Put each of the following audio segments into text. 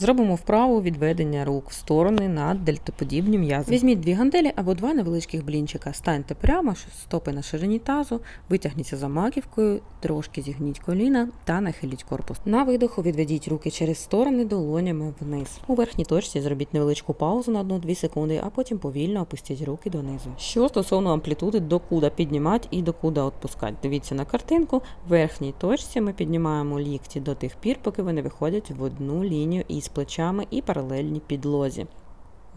Зробимо вправу відведення рук в сторони на дельтоподібні м'язи. Візьміть дві ганделі або два невеличких блінчика. Станьте прямо, стопи на ширині тазу, витягніться за маківкою, трошки зігніть коліна та нахиліть корпус. На видоху відведіть руки через сторони долонями вниз. У верхній точці зробіть невеличку паузу на 1-2 секунди, а потім повільно опустіть руки донизу. Що стосовно амплітуди, докуди піднімати і докуди відпускати. Дивіться на картинку. В верхній точці ми піднімаємо лікті до тих пір, поки вони виходять в одну лінію із плечами і паралельні підлозі.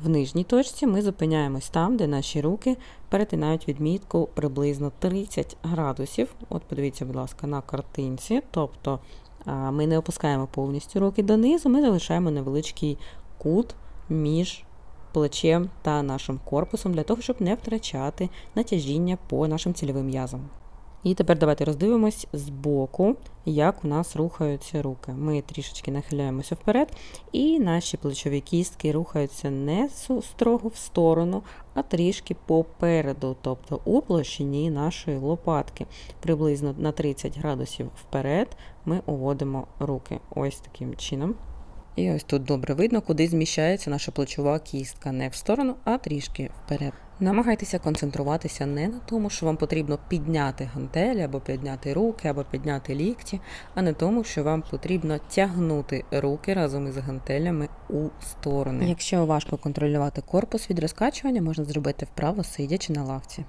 В нижній точці ми зупиняємось там, де наші руки перетинають відмітку приблизно 30 градусів. От подивіться, будь ласка, на картинці. Тобто ми не опускаємо повністю руки донизу, ми залишаємо невеличкий кут між плечем та нашим корпусом для того, щоб не втрачати натяжіння по нашим цільовим м'язам. І тепер давайте роздивимось з боку, як у нас рухаються руки. Ми трішечки нахиляємося вперед, і наші плечові кістки рухаються не строго в сторону, а трішки попереду, тобто у площині нашої лопатки. Приблизно на 30 градусів вперед ми уводимо руки ось таким чином. І ось тут добре видно, куди зміщається наша плечова кістка. Не в сторону, а трішки вперед. Намагайтеся концентруватися не на тому, що вам потрібно підняти гантелі, або підняти руки, або підняти лікті, а не тому, що вам потрібно тягнути руки разом із гантелями у сторони. Якщо важко контролювати корпус від розкачування, можна зробити вправо сидячи на лавці.